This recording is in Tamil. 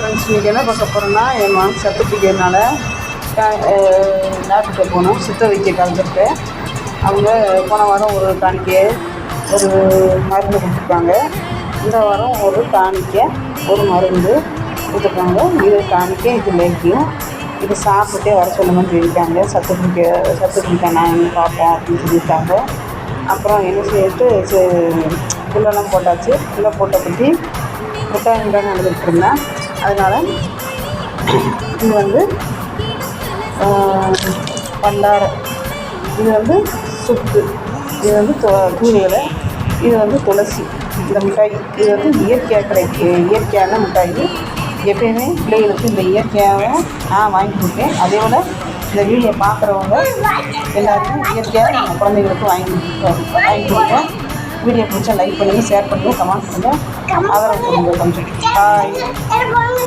ஃப்ரெண்ட்ஸ் இன்றைக்கி என்ன பார்க்க போகிறோன்னா என் மகன் சத்து பிடிக்கிறதுனால டாக்டர்கிட்ட போனோம். சித்த வைத்திய கலந்துட்டு அவங்க போன வாரம் ஒரு டானிக்கை ஒரு மருந்து கொடுத்துருக்காங்க. இந்த வாரம் ஒரு டானிக்கை ஒரு மருந்து கொடுத்துருக்காங்க. இது டானிக்கை இது லேக்கியும் இது சாப்பிட்டே வர சொல்லுங்கன்னு சொல்லியிருக்காங்க. சத்து பிடிக்க சத்து பிடிக்க நான் பார்ப்போம் அப்படின்னு சொல்லியிருக்காங்க. அப்புறம் என்ன செய்யிட்டு புல்லெல்லாம் போட்டாச்சு. புல்லை போட்ட பற்றி புத்தகம் நடந்துகிட்டு இருந்தேன். அதனால் இது வந்து பண்டார. இது வந்து சுக்கு. இது வந்து து இது வந்து துளசி. இந்த மிட்டாய் இது வந்து இயற்கையாக கிடைக்கு இயற்கையான மிட்டாய். எப்பயுமே பிள்ளைகளுக்கு இந்த இயற்கையாக நான் வாங்கி கொடுப்பேன். அதே போல் இந்த வீடியோ பார்க்குறவங்க எல்லாருக்கும் இயற்கையாக நம்ம குழந்தைங்களுக்கு வாங்கி கொடுப்போம். வாங்கி கொடுப்போம். வீடியோ பிடிச்சா லைக் பண்ணுங்கள் ஷேர் பண்ணுங்கள் கமெண்ட் பண்ணுங்கள் ஆதரவு கொடுங்க கொஞ்சம் பாய்